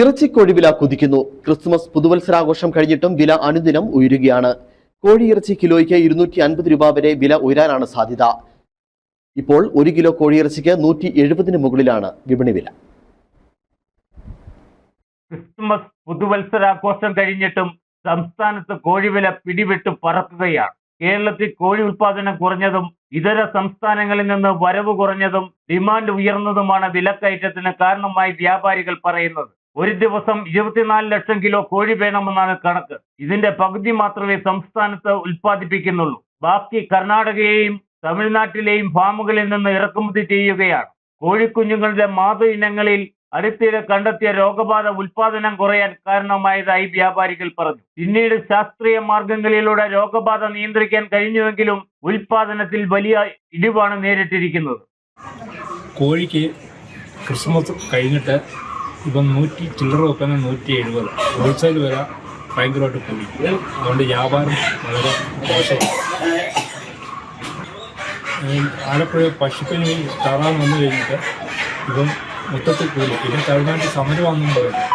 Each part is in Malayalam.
ഇറച്ചിക്കോഴി വില കുതിക്കുന്നു. ക്രിസ്മസ് പുതുവത്സരാഘോഷം കഴിഞ്ഞിട്ടും വില അനുദിനം ഉയരുകയാണ്. കോഴിയിറച്ചി കിലോയ്ക്ക് ഇരുന്നൂറ്റി അൻപത് രൂപ വരെ വില ഉയരാനാണ് സാധ്യത. ഇപ്പോൾ ഒരു കിലോ കോഴിയിറച്ചിക്ക് നൂറ്റി എഴുപതിന് മുകളിലാണ് വിപണി വില. ക്രിസ്മസ് പുതുവത്സരാഘോഷം കഴിഞ്ഞിട്ടും സംസ്ഥാനത്ത് കോഴിവില പിടിവിട്ട് പറക്കുകയാണ്. കേരളത്തിൽ കോഴി ഉൽപാദനം കുറഞ്ഞതും ഇതര സംസ്ഥാനങ്ങളിൽ നിന്ന് വരവ് കുറഞ്ഞതും ഡിമാൻഡ് ഉയർന്നതുമാണ് വിലക്കയറ്റത്തിന് കാരണമായി വ്യാപാരികൾ പറയുന്നത്. ഒരു ദിവസം ഇരുപത്തിനാല് ലക്ഷം കിലോ കോഴി വേണമെന്നാണ് കണക്ക്. ഇതിന്റെ പകുതി മാത്രമേ സംസ്ഥാനത്ത് ഉൽപ്പാദിപ്പിക്കുന്നുള്ളൂ. ബാക്കി കർണാടകയെയും തമിഴ്നാട്ടിലെയും ഫാമുകളിൽ നിന്ന് ഇറക്കുമതി ചെയ്യുകയാണ്. കോഴിക്കുഞ്ഞുങ്ങളുടെ മാതൃ ഇനങ്ങളിൽ അടുത്തിടെ കണ്ടെത്തിയ രോഗബാധ ഉൽപാദനം കുറയാൻ കാരണമായതായി വ്യാപാരികൾ പറഞ്ഞു. പിന്നീട് ശാസ്ത്രീയ മാർഗങ്ങളിലൂടെ രോഗബാധ നിയന്ത്രിക്കാൻ കഴിഞ്ഞുവെങ്കിലും ഉൽപാദനത്തിൽ വലിയ ഇടിവാണ് നേരിട്ടിരിക്കുന്നത്. കോഴിക്ക് ക്രിസ്മസ് കഴിഞ്ഞിട്ട് ഇപ്പം നൂറ്റി ചില്ലറ വെക്കുന്ന നൂറ്റി എഴുപത് ഹോൾസെയിൽ വില ഭയങ്കരമായിട്ട് കൂടി. അതുകൊണ്ട് വ്യാപാരം വളരെ മോശമാണ്. ആലപ്പുഴ പശുക്കനി താറാൻ വന്നു കഴിഞ്ഞിട്ട് ഇപ്പം മൊത്തത്തിൽ കൂടി. പിന്നെ തമിഴ്നാട്ടിൽ സമരമാണെന്നും പറയുന്നു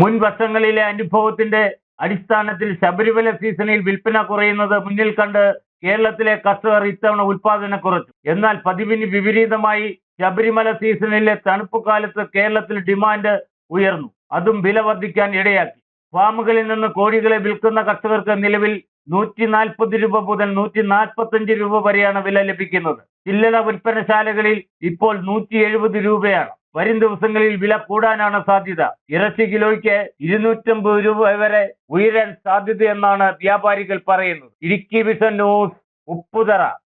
മുൻ വർഷങ്ങളിലെ അനുഭവത്തിന്റെ അടിസ്ഥാനത്തിൽ ശബരിമല സീസണിൽ വിൽപ്പന കുറയുന്നത് മുന്നിൽ കണ്ട് കേരളത്തിലെ കർഷകർ ഇത്തവണ ഉൽപാദനം കുറച്ചു. എന്നാൽ പതിവിന് വിപരീതമായി ശബരിമല സീസണിലെ തണുപ്പ് കാലത്ത് കേരളത്തിൽ ഡിമാൻഡ് ഉയർന്നു. അതും വില വർദ്ധിക്കാൻ ഇടയാക്കി. ഫാമുകളിൽ നിന്ന് കോഴികളെ വിൽക്കുന്ന കർഷകർക്ക് നിലവിൽ നൂറ്റി നാൽപ്പത് രൂപ മുതൽ നൂറ്റി നാൽപ്പത്തഞ്ച് രൂപ വരെയാണ് വില ലഭിക്കുന്നത്. ചില്ലറ വിൽപ്പനശാലകളിൽ ഇപ്പോൾ നൂറ്റി എഴുപത് രൂപയാണ്. വരും ദിവസങ്ങളിൽ വില കൂടാനാണ് സാധ്യത. ഇറച്ചി കിലോയ്ക്ക് ഇരുന്നൂറ്റമ്പത് രൂപ വരെ ഉയരാൻ സാധ്യതയെന്നാണ് വ്യാപാരികൾ പറയുന്നത്. Idukki vision news Upputhara.